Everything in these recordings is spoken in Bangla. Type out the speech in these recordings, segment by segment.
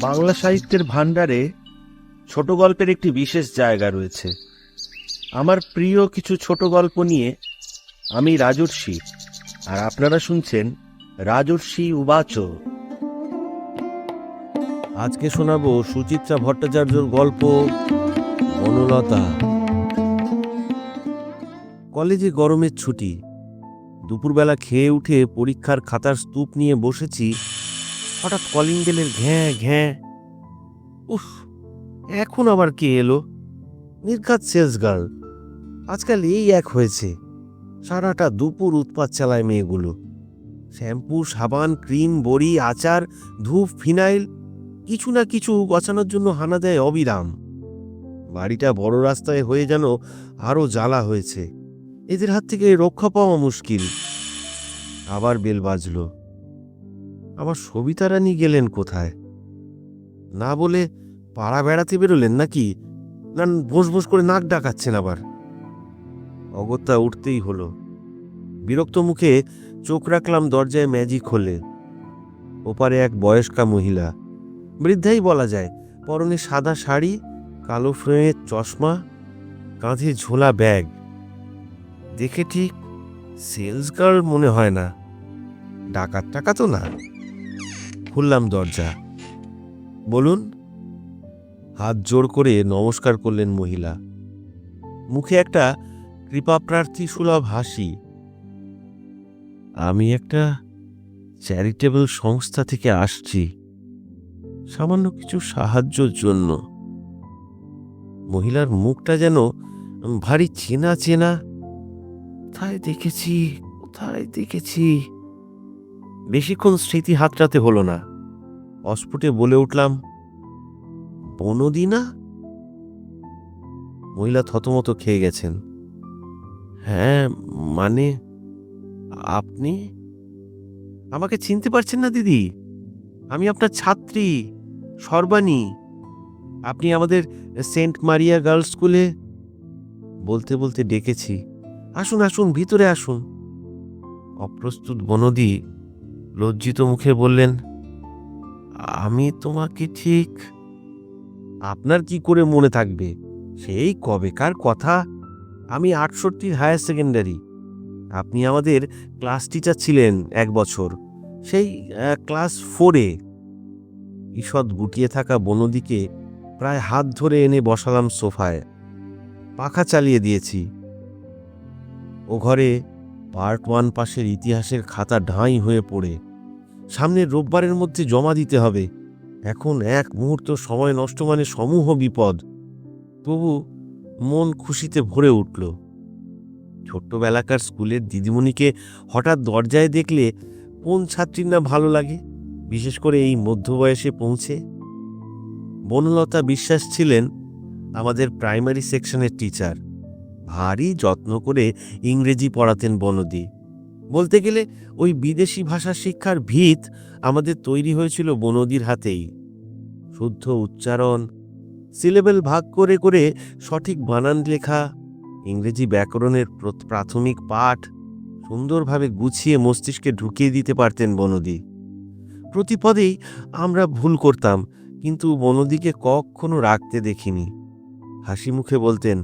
বাংলা সাহিত্যের ভাণ্ডারে ছোট গল্পের একটি বিশেষ জায়গা রয়েছে। আমার প্রিয় কিছু ছোট গল্প নিয়ে আমি রাজর্ষি, আর আপনারা শুনছেন রাজর্ষি উবাচ। আজকে শোনাবো সুচিত্রা ভট্টাচার্যর গল্প বনলতা। কলেজে গরমের ছুটি। দুপুরবেলা খেয়ে উঠে পরীক্ষার খাতার স্তূপ নিয়ে বসেছি হঠাৎ কলিং বেলের ঘ্যাঁ ঘ্যাঁ। উফ, এখন আবার কে এলো? নির্ঘাত সেলস গার্ল। আজকাল এই এক হয়েছে। সারাটা দুপুর উৎপাত চালায় মেয়েগুলো। শ্যাম্পু, সাবান, ক্রিম, বড়ি, আচার, ধূপ, ফিনাইল, কিছু না কিছু গছানোর জন্য হানা দেয় অবিরাম। বাড়িটা বড় রাস্তায় হয়ে যেন আরও জ্বালা হয়েছে। এদের হাত থেকে রক্ষা পাওয়া মুশকিল। আবার বেল বাজলো। আবার সবিতা রানী গেলেন কোথায়? না বলে পাড়া বেড়াতে বেরোলেন নাকি? না বস বস করে নাক ডাকাচ্ছেন আবার। অগত্যা উঠতেই হলো। বিরক্ত মুখে চোখ রাখলাম দরজায় ম্যাজিক হলে। ওপারে এক বয়স্কা মহিলা। বৃদ্ধাই বলা যায়, পরনে সাদা শাড়ি, কালো ফ্রেমের চশমা, কাঁধে ঝোলা ব্যাগ। দেখে ঠিক সেলস গার্ল মনে হয় না। ডাকাত টাকা তো না। খুললাম দরজা। বলুন, হাত জোর করে নমস্কার করলেন মহিলা। মুখে একটা কৃপাপ্রার্থী সুলভ হাসি। আমি একটা চ্যারিটেবল সংস্থা থেকে আসছি। সামান্য কিছু সাহায্যর জন্য। মহিলার মুখটা যেন ভারী চেনা চেনা। কোথায় দেখেছি কোথায় দেখেছি। বেশিক্ষণ স্মৃতি হাতড়াতে হলো না। অস্ফুটে বলে উঠলাম, বনদিনা? মহিলা থতমত খেয়ে গেছেন। হ্যাঁ মানে আপনি? আমাকে চিনতে পারছেন না, দিদি। আমি আপনার ছাত্রী, সর্বাণী। আপনি আমাদের সেন্ট মারিয়া গার্লস স্কুলে? বলতে বলতে ডেকেছি। আসুন আসুন, ভিতরে আসুন। অপ্রস্তুত বনদি লজ্জিত মুখে বললেন, আমি তোমাকে ঠিক আপনার কি করে মনে থাকবে? সেই কবেকার কথা। আমি আটষট্টির হায়ার সেকেন্ডারি। আপনি আমাদের ক্লাস টিচার ছিলেন এক বছর। সেই ক্লাস ফোরে ঈষৎ গুটিয়ে থাকা বনদিকে প্রায় হাত ধরে এনে বসালাম সোফায়। পাখা চালিয়ে দিয়েছি। ও ঘরে পার্ট ওয়ান পাশের ইতিহাসের খাতা ঢাঁই হয়ে পড়ে। সামনের রোববারের মধ্যে জমা দিতে হবে। এখন এক মুহূর্ত সময় নষ্ট মানে সমূহ বিপদ। তবু মন খুশিতে ভরে উঠল। ছোট্টবেলাকার স্কুলের দিদিমণিকে হঠাৎ দরজায় দেখলে কোন ছাত্রীর না ভালো লাগে? বিশেষ করে এই মধ্যবয়সে পৌঁছে। বনলতা বিশ্বাস ছিলেন আমাদের প্রাইমারি সেকশনের টিচার। ভারী যত্ন করে ইংরেজি পড়াতেন বনদি। বলতে গেলে ওই বিদেশি ভাষা শিক্ষার ভিত আমাদের তৈরি হয়েছিল বনদির হাতেই। শুদ্ধ উচ্চারণ, সিলেবেল ভাগ করে করে সঠিক বানান লেখা, ইংরেজি ব্যাকরণের প্রাথমিক পাঠ সুন্দরভাবে গুছিয়ে মস্তিষ্কে ঢুকিয়ে দিতে পারতেন বনদি। প্রতিপদেই আমরা ভুল করতাম, কিন্তু বনদিকে কখনো রাখতে দেখিনি। হাসি মুখে বলতেন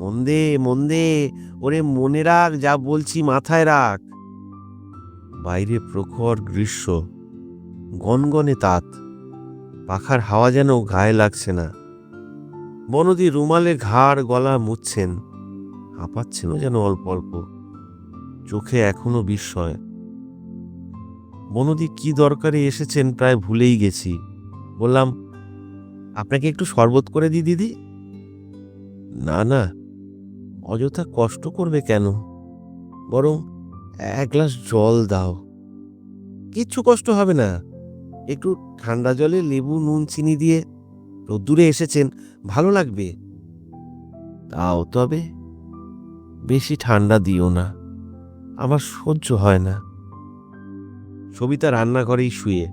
মন্দে মন্দে, ওরে মনে রাখ, যা বলছি মাথায় রাখ। বাইরে প্রখর গ্রীষ্ম, গনগনে তাত, পাখার হাওয়া যেন গায়ে লাগছে না। বনদি রুমালে ঘাড় গলা মুছছেন, হাঁপাচ্ছেনও যেন অল্প অল্প, চোখে এখনও বিস্ময়। বনদি কি দরকারে এসেছেন প্রায় ভুলেই গেছি। বললাম, আপনাকে একটু শরবত করে দিই দিদি? না না অযথা কষ্ট করবে কেন? বরং এক গ্লাস জল দাও। কিচ্ছু কষ্ট হবে না। একটু ঠান্ডা জলে লেবু, নুন, চিনি দিয়ে রোদ্দুরে এসেছেন, ভালো লাগবে। তাও তবে বেশি ঠান্ডা দিও না আমার সহ্য হয় না। সবিতা রান্নাঘরেই শুয়ে,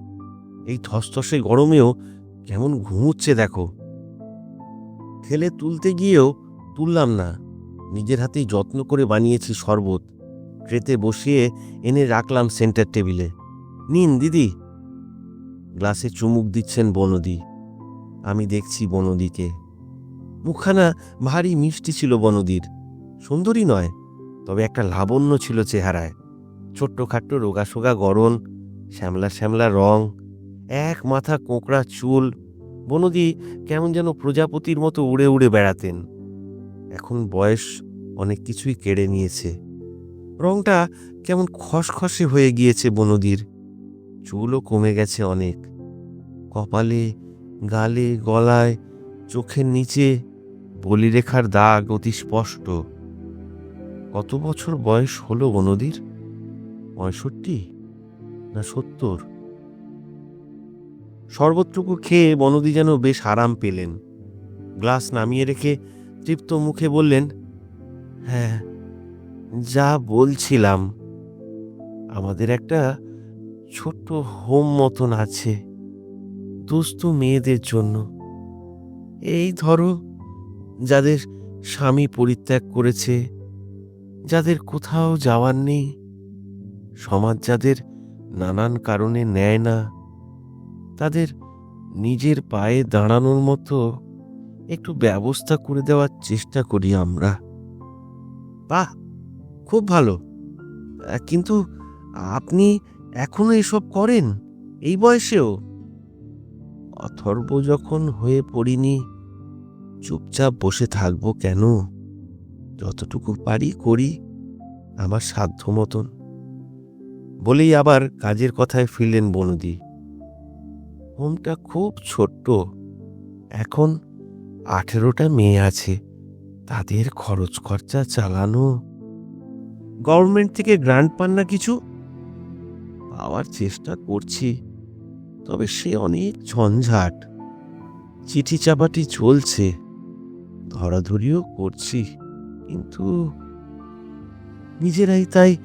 এই ধসধসে গরমেও কেমন ঘুমুচ্ছে দেখো। ঠেলে তুলতে গিয়েও তুললাম না। নিজের হাতেই যত্ন করে বানিয়েছি শরবত। ট্রেতে বসিয়ে এনে রাখলাম সেন্টার টেবিলে। নিন, দিদি। গ্লাসে চুমুক দিচ্ছেন বনদি। আমি দেখছি বনদিকে। মুখখানা ভারী মিষ্টি ছিল বনদির। সুন্দরী নয়, তবে একটা লাবণ্য ছিল চেহারায়। ছোট্টখাট্ট রোগাসোগা গরণ শ্যামলা শ্যামলা রং, এক মাথা কোঁকড়া চুল। বনদি কেমন যেন প্রজাপতির মতো উড়ে উড়ে বেড়াতেন। এখন বয়স অনেক কিছুই কেড়ে নিয়েছে। রংটা কেমন খসখসে হয়ে গিয়েছে বনদির। চুলও কমে গেছে অনেক। কপালে, গালে, গলায়, চোখের নিচে বলিরেখার দাগ অতি স্পষ্ট। কত বছর বয়স হলো বনদির? পঁয়ষট্টি না সত্তর? শরবতটুকু খেয়ে বনদি যেন বেশ আরাম পেলেন। গ্লাস নামিয়ে রেখে তৃপ্ত মুখে বললেন হ্যাঁ যা বলছিলাম, আমাদের একটা ছোট্ট হোম মতন আছে, দুস্থ মেয়েদের জন্য। এই ধরো, যাদের স্বামী পরিত্যাগ করেছে, যাদের কোথাও যাওয়ার নেই, সমাজ যাদের নানান কারণে নেয় না, তাদের নিজের পায়ে দাঁড়ানোর মতো একটু ব্যবস্থা করে দেওয়ার চেষ্টা করি আমরা। বাহ, খুব ভালো। কিন্তু আপনি এখনও এসব করেন? এই বয়সেও? অথর্ব যখন হয়ে পড়িনি, চুপচাপ বসে থাকব কেন? যতটুকু পারি করি, আমার সাধ্য মতন। বলেই আবার কাজের কথায় ফিরলেন বনদি। হোমটা খুব ছোট্ট। এখন আঠেরোটা মেয়ে আছে। তাদের খরচ খরচা চালানো। গভর্নমেন্ট থেকে গ্রান্ট পান না কিছু? পাওয়ার চেষ্টা করছি, তবে সে অনেক ঝঞ্ঝাট। চিঠি চাপাটি চলছে, ধরাধরিও করছি, কিন্তু নিজেরাই তাই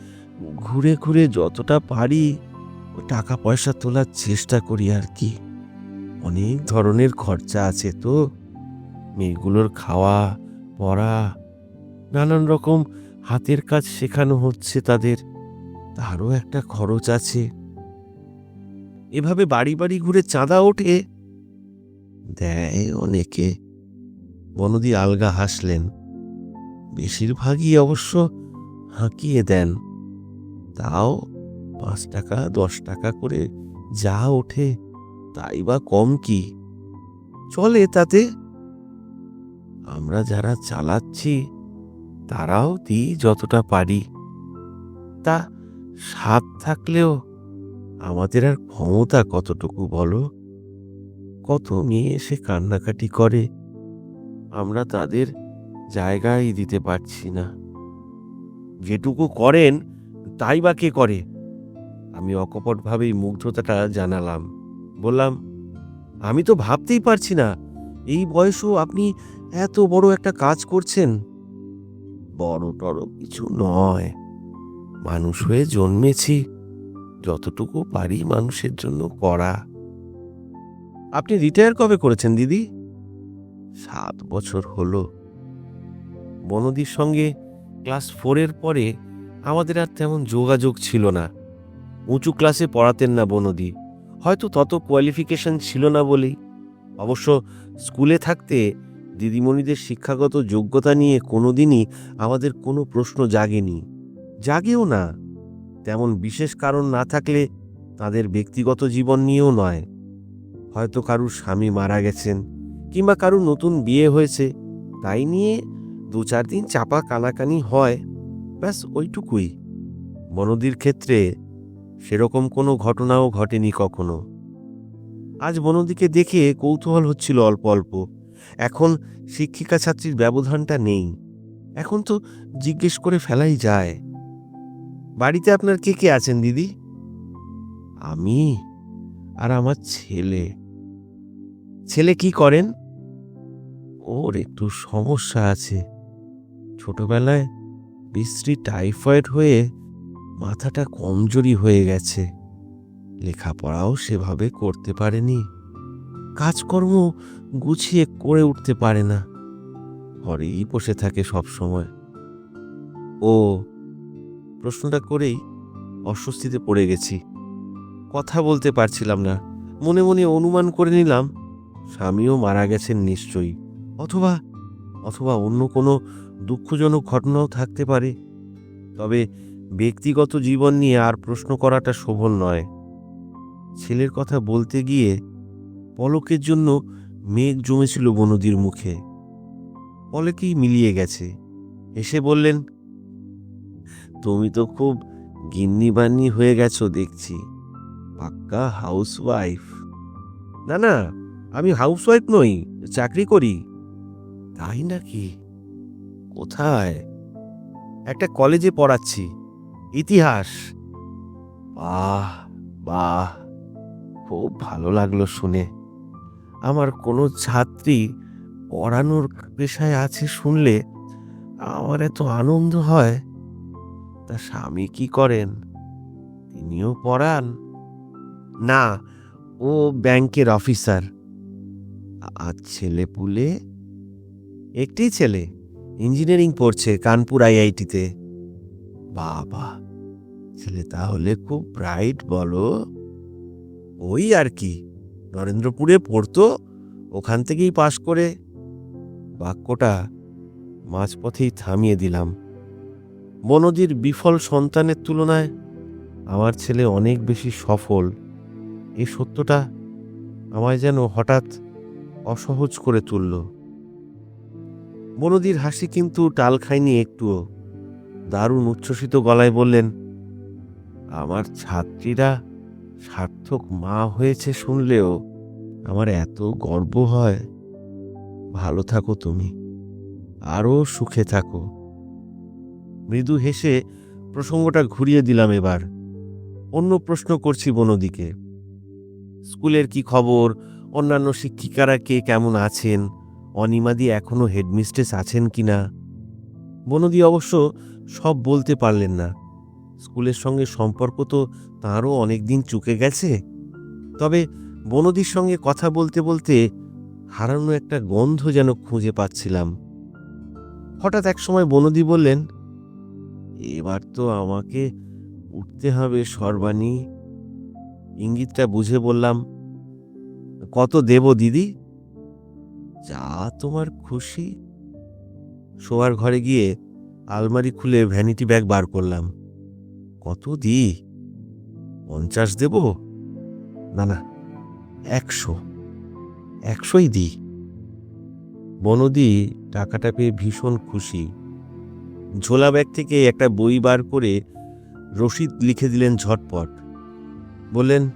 ঘুরে ঘুরে যতটা পারি টাকা পয়সা তোলার চেষ্টা করি আর কি। অনেক ধরনের খরচা আছে তো। মেয়েগুলোর খাওয়া, পড়া, নানান রকম হাতের কাজ শেখানো হচ্ছে তাদের। তারও একটা খরচ আছে। এভাবে বাড়ি বাড়ি ঘুরে চাঁদা ওঠে? দেয় অনেকে। বনদি আলগা হাসলেন। বেশিরভাগই অবশ্য হাঁকিয়ে দেন। তাও পাঁচ টাকা, দশ টাকা করে যা ওঠে, তাই বা কম কি? চলে তাতে আমরা যারা চালাচ্ছি, তারাও দিই যতটা পারি। তা স্বাদ থাকলেও আমাদের আর ক্ষমতা কতটুকু বলো? কত মেয়ে এসে কান্নাকাটি করে, আমরা তাদের জায়গায় দিতে পারছি না। যেটুকু করেন, তাই বা কে করে? আমি অকপটভাবেই মুগ্ধতাটা জানালাম। বললাম, আমি তো ভাবতেই পারছি না, এই বয়সও আপনি এত বড় একটা কাজ করছেন? বড় টড় কিছু নয়। মানুষ হয়ে জন্মেছি। যতটুকু পারি মানুষের জন্য করা। আপনি রিটায়ার কবে করেছেন দিদি? সাত বছর হলো। বনদির সঙ্গে ক্লাস ফোরের পরে আমাদের আর তেমন যোগাযোগ ছিল না। উঁচু ক্লাসে পড়াতেন না বনদি। হয়তো তত কোয়ালিফিকেশন ছিল না বলেই। অবশ্য স্কুলে থাকতে দিদিমণিদের শিক্ষাগত যোগ্যতা নিয়ে কোনোদিনই আমাদের কোনো প্রশ্ন জাগেনি। জাগেও না। তেমন বিশেষ কারণ না থাকলে তাদের ব্যক্তিগত জীবন নিয়েও নয়। হয়তো কারুর স্বামী মারা গেছেন কিংবা কারুর নতুন বিয়ে হয়েছে, তাই নিয়ে দু চার দিন চাপা কানাকানি হয়, ব্যাস ওইটুকুই। বনদির ক্ষেত্রে সেরকম কোনো ঘটনাও ঘটেনি কখনো। আজ বনদিকে দেখে কৌতূহল হচ্ছিল অল্প অল্প। এখন শিক্ষিকা ছাত্রীর ব্যবধানটা নেই। এখন তো জিজ্ঞেস করে ফেলাই যায়। বাড়িতে আপনার কে কে আছেন, দিদি? আমি আর আমার ছেলে। ছেলে কি করেন? ওর একটু সমস্যা আছে। ছোটবেলায় বিশ্রী টাইফয়েড হয়ে মাথাটা কমজোরি হয়ে গেছে। লেখাপড়াও সেভাবে করতে পারেনি। কাজকর্ম গুছিয়ে করে উঠতে পারে না। ঘরেই বসে থাকে সব সময়। ও, প্রশ্নটা করেই অস্বস্তিতে পড়ে গেছি। কথা বলতে পারছিলাম না। মনে মনে অনুমান করে নিলাম, স্বামীও মারা গেছেন নিশ্চয়ই। অথবা অথবা অন্য কোনো দুঃখজনক ঘটনাও থাকতে পারে। তবে ব্যক্তিগত জীবন নিয়ে আর প্রশ্ন করাটা শোভন নয়। ছেলের কথা বলতে গিয়ে পলকের জন্য মেঘ জমেছিল বনদির মুখে। পলকেই মিলিয়ে গেছে। এসে বললেন, তুমি তো খুব গিন্নিবান্নি হয়ে গেছো দেখছি। পাক্কা হাউস ওয়াইফ না না, আমি হাউস ওয়াইফ নই, চাকরি করি। তাই নাকি? কোথায়? একটা কলেজে পড়াচ্ছি, ইতিহাস। বাহ বাহ, খুব ভালো লাগল শুনে। আমার কোনো ছাত্রী পড়ানোর পেশায় আছে শুনলে আমার এত আনন্দ হয়। তা স্বামী কি করেন? তিনিও পড়ান? না, ও ব্যাংকের অফিসার। আর ছেলে পুলে? একটি ছেলে, ইঞ্জিনিয়ারিং পড়ছে কানপুর আইআইটিতে। বাবা, ছেলে তাহলে খুব ব্রাইট বলো। ওই আর কি। নরেন্দ্রপুরে পড়তো, ওখান থেকেই পাশ করে বাক্যটা মাঝপথেই থামিয়ে দিলাম। বনদীর বিফল সন্তানের তুলনায় আমার ছেলে অনেক বেশি সফল। এই সত্যটা আমায় যেন হঠাৎ অসহজ করে তুলল। বনদীর হাসি কিন্তু টাল খায়নি একটুও। দারুণ উচ্ছ্বসিত গলায় বললেন, আমার ছাত্রীরা সার্থক মা হয়েছে শুনলেও আমার এত গর্ব হয়। ভালো থাকো তুমি। আরও সুখে থাকো। মৃদু হেসে প্রসঙ্গটা ঘুরিয়ে দিলাম এবার। অন্য প্রশ্ন করছি বনদিকে। স্কুলের কি খবর? অন্যান্য শিক্ষিকারা কে কেমন আছেন? অনিমাদি এখনও হেডমিস্ট্রেস আছেন কিনা? বনদি অবশ্য সব বলতে পারলেন না। স্কুলের সঙ্গে সম্পর্ক তো তাঁরও অনেক দিন চুকে গেছে। তবে বনদির সঙ্গে কথা বলতে বলতে হারানো একটা গন্ধ যেন খুঁজে পাচ্ছিলাম। হঠাৎ এক সময় বনদি বললেন, এবার তো আমাকে উঠতে হবে সর্বাণী। ইঙ্গিতটা বুঝে বললাম, কত দেব দিদি? যা তোমার খুশি। শোয়ার ঘরে গিয়ে আলমারি খুলে ভ্যানিটি ব্যাগ বার করলাম। কত দি পঞ্চাশ দেব? না না, একশো। একশোই দি বনদি টাকাটা পেয়ে ভীষণ খুশি। ঝোলা ব্যাগ থেকে একটা বই বার করে রসিদ লিখে দিলেন ঝটপট। বললেন,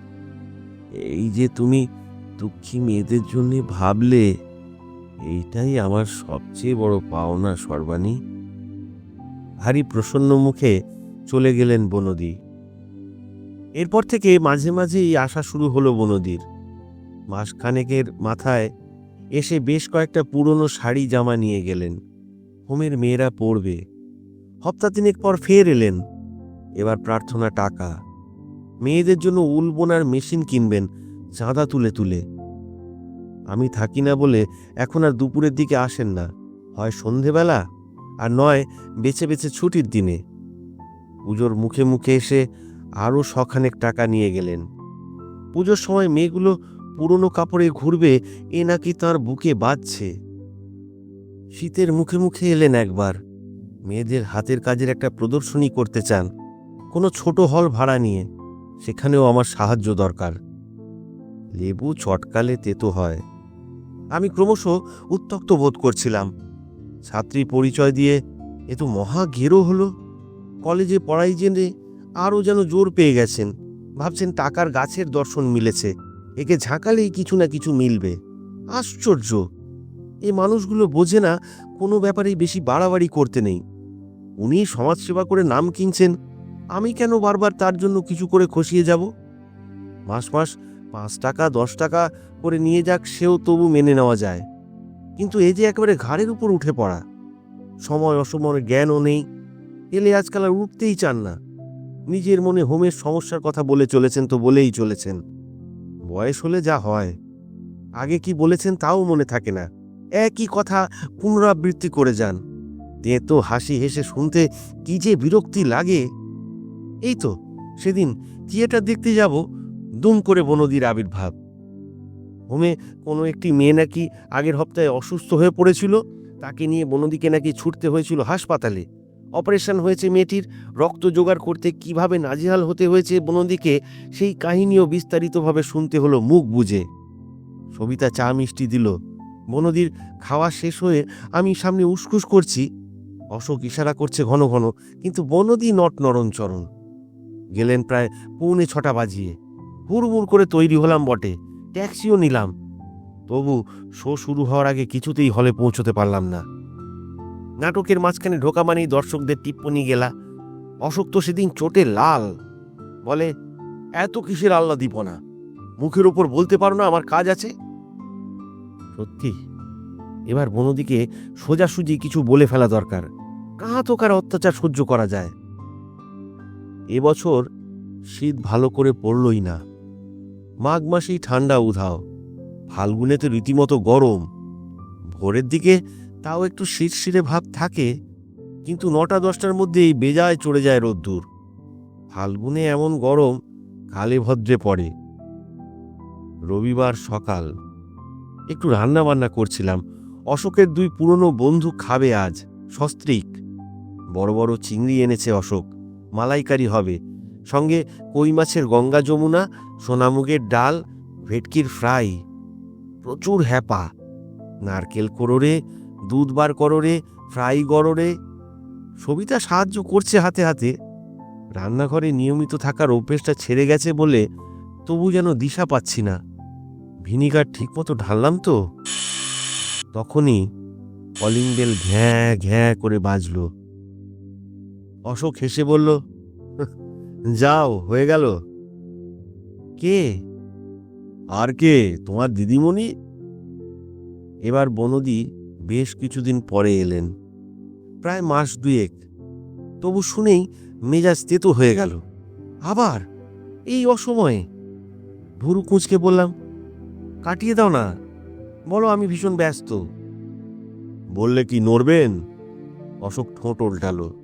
এই যে তুমি দুঃখী মেয়েদের জন্য ভাবলে, এইটাই আমার সবচেয়ে বড় পাওনা সর্বাণী। ভারী প্রসন্ন মুখে চলে গেলেন বনদী। এরপর থেকে মাঝে মাঝে এই আসা শুরু হলো বনদীর। মাসখানেকের মাথায় এসে বেশ কয়েকটা পুরনো শাড়ি জামা নিয়ে গেলেন। হোমের মেয়েরা পরবে। হপ্তা তিনেক পর ফের এলেন। এবার প্রার্থনা টাকা। মেয়েদের জন্য উল বোনার মেশিন কিনবেন, চাঁদা তুলে তুলে। আমি থাকি না বলে এখন আর দুপুরের দিকে আসেন না। হয় সন্ধেবেলা, আর নয়, বেছে বেছে ছুটির দিনে। পুজোর মুখে মুখে এসে আরও শখানেক টাকা নিয়ে গেলেন। পুজোর সময় মেয়েগুলো পুরনো কাপড়ে ঘুরবে, এ নাকি তার বুকে বাজছে। শীতের মুখে মুখে এলেন একবার। মেয়েদের হাতের কাজের একটা প্রদর্শনী করতে চান। কোনো ছোট হল ভাড়া নিয়ে। সেখানেও আমার সাহায্য দরকার। লেবু চটকালে তেতো হয়। আমি ক্রমশ উত্তক্ত বোধ করছিলাম। ছাত্রী পরিচয় দিয়ে এ তো মহা ঘেরো হলো। কলেজে পড়াই জেনে আরও যেন জোর পেয়ে গেছেন। ভাবছেন টাকার গাছের দর্শন মিলেছে। একে ঝাঁকালেই কিছু না কিছু মিলবে। আশ্চর্য! এই মানুষগুলো বোঝে না কোনো ব্যাপারেই বেশি বাড়াবাড়ি করতে নেই। উনি সমাজসেবা করে নাম কিনছেন। আমি কেন বারবার তার জন্য কিছু করে খসিয়ে যাব? মাস মাস পাঁচ টাকা, দশ টাকা করে নিয়ে যাক, সেও তবু মেনে নেওয়া যায়। কিন্তু এই যে একেবারে ঘাড়ের উপর উঠে পড়া। সময় অসময়ের জ্ঞানও নেই। এলে আজকাল আর উঠতেই চান না। নিজের মনে হোমের সমস্যার কথা বলে চলেছেন তো বলেই চলেছেন। বয়স হলে যা হয়। আগে কি বলেছেন তাও মনে থাকে না। একই কথা পুনরাবৃত্তি করে যান। তেতো হাসি হেসে শুনতে কি যে বিরক্তি লাগে। এই তো, সেদিন থিয়েটার দেখতে যাব, দুম করে বনদীর আবির্ভাব। হোমে কোনো একটি মেয়ে নাকি আগের হপ্তায় অসুস্থ হয়ে পড়েছিল, তাকে নিয়ে বনদিকে নাকি ছুটতে হয়েছিল হাসপাতালে। অপারেশন হয়েছে মেয়েটির। রক্ত জোগাড় করতে কীভাবে নাজিহাল হতে হয়েছে বনদিকে, সেই কাহিনীও বিস্তারিতভাবে শুনতে হলো মুখ বুঝে সবিতা চা মিষ্টি দিল। বনদির খাওয়া শেষ হয়ে আমি সামনে উসকুস করছি। অশোক ইশারা করছে ঘন ঘন, কিন্তু বনদি নট নরণচরণ। গেলেন প্রায় পৌনে ছটা বাজিয়ে। হুড়মুড় করে তৈরি হলাম বটে। ট্যাক্সিও নিলাম। তবু শো শুরু হওয়ার আগে কিছুতেই হলে পৌঁছতে পারলাম না। নাটকের মাঝখানে ঢোকা মানেই দর্শকদের টিপ্পনি গেলা। অশোক তো সেদিন চোটে লাল। বলে, এত কিসের আল্লা না মুখের ওপর বলতে পারো না আমার কাজ আছে? সত্যি, এবার বনদিকে সোজাসুজি কিছু বলে ফেলা দরকার। কাহা তো কার অত্যাচার সহ্য করা যায়? এবছর শীত ভালো করে পড়লই না। মাঘ মাসেই ঠান্ডা উধাও। ফাল্গুনে তো রীতিমতো গরম। ভোরের দিকে তাও একটু শিরশিরে ভাব থাকে, কিন্তু নটা দশটার মধ্যেই বেজায় চড়ে যায় রোদ্দুর। ফাল্গুনে এমন গরম, কালে ভদ্রে পড়ে। রবিবার সকাল। একটু রান্না বান্না করছিলাম। অশোকের দুই পুরনো বন্ধু খাবে আজ, সস্ত্রীক। বড় বড় চিংড়ি এনেছে অশোক, মালাইকারি হবে। সঙ্গে কই মাছের গঙ্গা যমুনা, সোনামুগের ডাল, ভেটকির ফ্রাই। প্রচুর হ্যাপা। নারকেল করোরে দুধ বার করোরে, ফ্রাই গড়রে সবিতা সাহায্য করছে হাতে হাতে। রান্নাঘরে নিয়মিত থাকার অভ্যেসটা ছেড়ে গেছে বলে তবু যেন দিশা পাচ্ছি না। ভিনিগার ঠিকমতো ঢাললাম তো। তখনই কলিং বেল ঘ্যাঁ ঘ্যাঁ করে বাজল। অশোক হেসে বলল যাও, হয়ে গেল। কে? আর কে? তোমার দিদিমণি? এবার বনদি বেশ কিছুদিন পরে এলেন। প্রায় মাস দুয়েক। তবু শুনেই মেজাজ তেতো হয়ে গেল। আবার এই অসময়ে। ভুরু কুঁচকে বললাম, কাটিয়ে দাও না। বলো আমি ভীষণ ব্যস্ত। বললে কি নড়বেন? অশোক ঠোঁট উল্টালো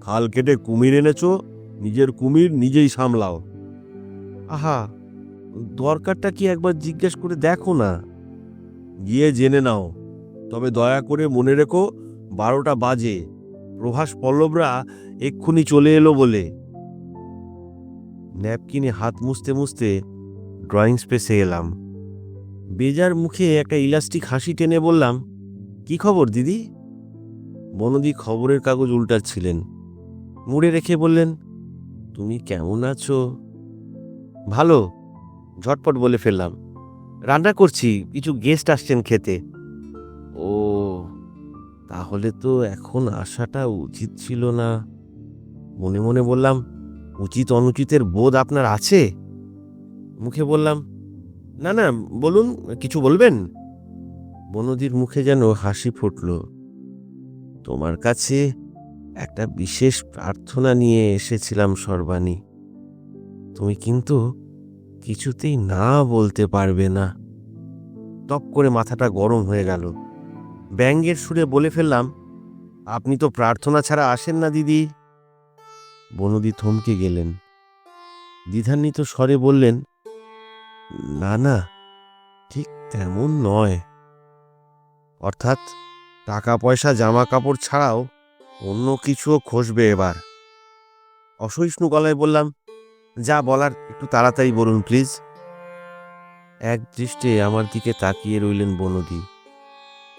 খাল কেটে কুমির এনেছো, নিজের কুমির নিজেই সামলাও। আহা, দরকারটা কি একবার জিজ্ঞেস করে দেখো না। গিয়ে জেনে নাও। তবে দয়া করে মনে রেখো, বারোটা বাজে। প্রভাস পল্লবরা এক্ষুনি চলে এলো বলে। ন্যাপকিনে হাত মুছতে মুছতে ড্রয়িং স্পেসে এলাম। বেজার মুখে একটা ইলাস্টিক হাসি টেনে বললাম, কি খবর দিদি? বনদি খবরের কাগজ উল্টাচ্ছিলেন। মুড়ে রেখে বললেন, তুমি কেমন আছো? ভালো, ঝটপট বলে ফেললাম। রান্না করছি, কিছু গেস্ট আসছেন খেতে। ও, তাহলে তো এখন আসাটা উচিত ছিল না। মনে মনে বললাম, উচিত অনুচিতের বোধ আপনার আছে? মুখে বললাম, না না, বলুন, কিছু বলবেন? বনদির মুখে যেন হাসি ফুটল। তোমার কাছে একটা বিশেষ প্রার্থনা নিয়ে এসেছিলাম, সর্বাণী। তুমি কিন্তু কিছুতেই না বলতে পারবে না। টপ করে মাথাটা গরম হয়ে গেল। ব্যঙ্গের সুরে বলে ফেললাম, আপনি তো প্রার্থনা ছাড়া আসেন না, দিদি। বনদি থমকে গেলেন। দ্বিধান্বিত স্বরে বললেন, না না, ঠিক তেমন নয়। অর্থাৎ টাকা পয়সা জামা কাপড় ছাড়াও অন্য কিছুও খসবে এবার। অসহিষ্ণু গলায় বললাম, যা বলার, একটু তাড়াতাড়ি বলুন, প্লিজ। এক দৃষ্টে আমার দিকে তাকিয়ে রইলেন বনদি।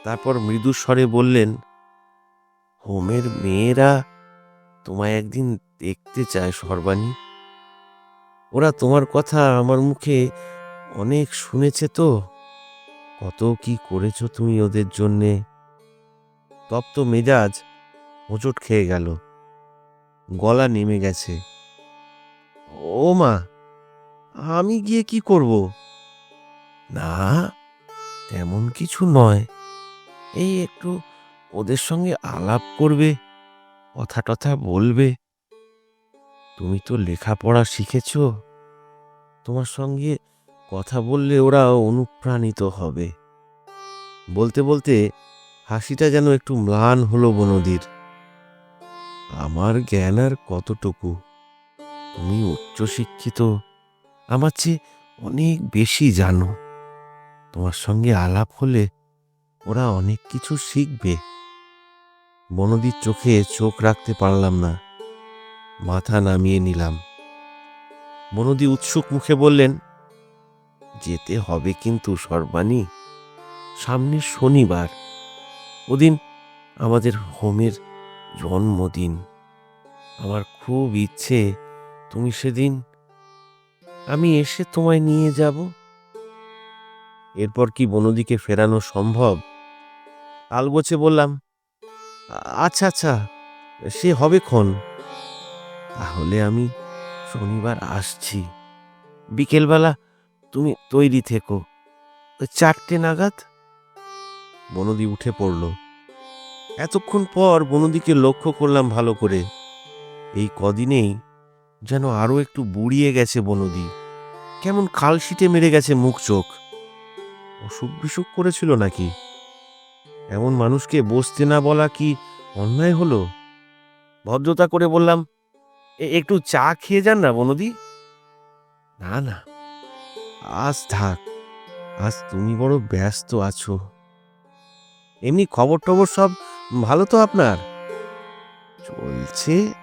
তারপর মৃদু স্বরে বললেন, হোমের মেয়েরা তোমায় একদিন দেখতে চায় সর্বাণী। ওরা তোমার কথা আমার মুখে অনেক শুনেছে তো। কত কি করেছ তুমি ওদের জন্যে? তপ্ত মেজাজ হোঁচট খেয়ে গেল। গলা নেমে গেছে। ও মা, আমি গিয়ে কি করব? না, তেমন কিছু নয়। এই একটু ওদের সঙ্গে আলাপ করবে কথা টথা বলবে। তুমি তো লেখাপড়া শিখেছ। তোমার সঙ্গে কথা বললে ওরা অনুপ্রাণিত হবে। বলতে বলতে হাসিটা যেন একটু ম্লান হলো বনদীর। আমার জ্ঞান আর কতটুকু? তুমি উচ্চশিক্ষিত, আমার চেয়ে অনেক বেশি জানো। তোমার সঙ্গে আলাপ হলে ওরা অনেক কিছু শিখবে। বনদির চোখে চোখ রাখতে পারলাম না। মাথা নামিয়ে নিলাম। বনদি উৎসুক মুখে বললেন, যেতে হবে কিন্তু সর্বাণী। সামনের শনিবার। ওদিন আমাদের হোমের জন্মদিন। আমার খুব ইচ্ছে, তুমি সেদিন আমি এসে তোমায় নিয়ে যাব। এরপর কি বনদিকে ফেরানো সম্ভব? আলগোছে বললাম আচ্ছা আচ্ছা সে হবে ক্ষণ তাহলে আমি শনিবার আসছি। বিকেলবেলা তুমি তৈরি থেকো। চারটে নাগাদ? বনদি উঠে পড়ল। এতক্ষণ পর বনদিকে লক্ষ্য করলাম ভালো করে। এই কদিনেই যেন আরও একটু বুড়িয়ে গেছে বনদি। কেমন কালশিটে মেরে গেছে মুখ চোখ। অসুখ বিসুখ করেছিল নাকি? এমন মানুষকে বসতে না বলা কি অন্যায় হলো? ভদ্রতা করে বললাম, "এ- একটু চা খেয়ে যান না, বনদি? না না। আজ থাক। আজ তুমি বড় ব্যস্ত আছো। এমনি খবর টবর সব ভালো তো আপনার? চলছে।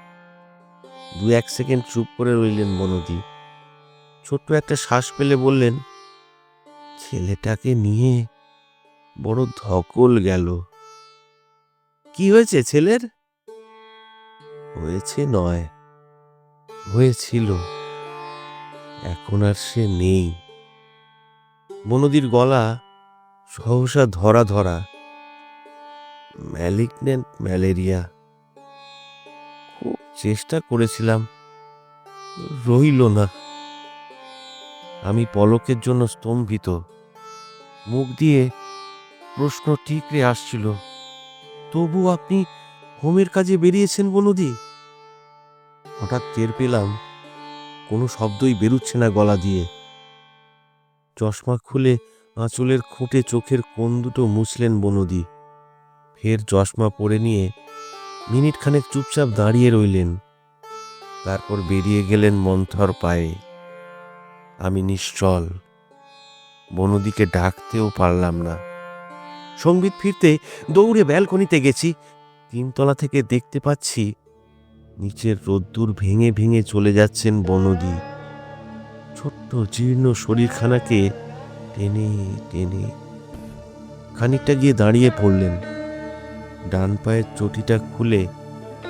দু এক সেকেন্ড চুপ করে রইলেন বনদি। ছোট্ট একটা শ্বাস পেলে বললেন, ছেলেটাকে নিয়ে বড় ধকল গেল। কি হয়েছে ছেলের? হয়েছে নয়, হয়েছিল। এখন আর সে নেই। বনদির গলা সহসা ধরা ধরা। Malignant malaria. খুব চেষ্টা করেছিলাম, রইল না। আমি পলকের জন্য স্তম্ভিত। মুখ দিয়ে প্রশ্ন ঠিকরে আসছিল। তবু আপনি হোমের কাজে বেরিয়েছেন বনদি? হঠাৎ টের পেলাম কোনো শব্দই বেরুচ্ছে না গলা দিয়ে। চশমা খুলে আঁচলের খুঁটে চোখের কোন দুটো মুছলেন বনদি। ফের চশমা পরে নিয়ে মিনিট খানেক চুপচাপ দাঁড়িয়ে রইলেন। তারপর বেরিয়ে গেলেন মন্থর পায়ে। আমি নিশ্চল। বনদিকে ডাকতেও পারলাম না। সংগীত ফিরতে দৌড়ে ব্যালকনিতে গেছি। তিনতলা থেকে দেখতে পাচ্ছি নিচের রোদ্দুর ভেঙে ভেঙে চলে যাচ্ছেন বনদি। ছোট্ট জীর্ণ শরীরখানাকে টেনে টেনে খানিকটা গিয়ে দাঁড়িয়ে পড়লেন। ডান পায়ের চটিটা খুলে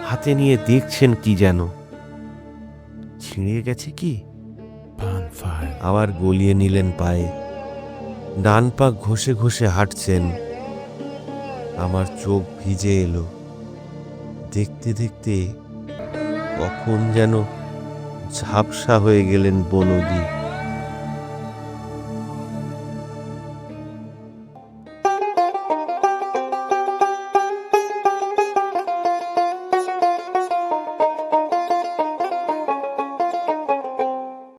হাতে নিয়ে দেখছেন কি যেন। ছিঁড়ে গেছে কি? আবার গলিয়ে নিলেন পায়ে। ডান পা ঘষে ঘষে হাঁটছেন। আমার চোখ ভিজে এলো। দেখতে দেখতে কখন যেন ঝাপসা হয়ে গেলেন বনদী।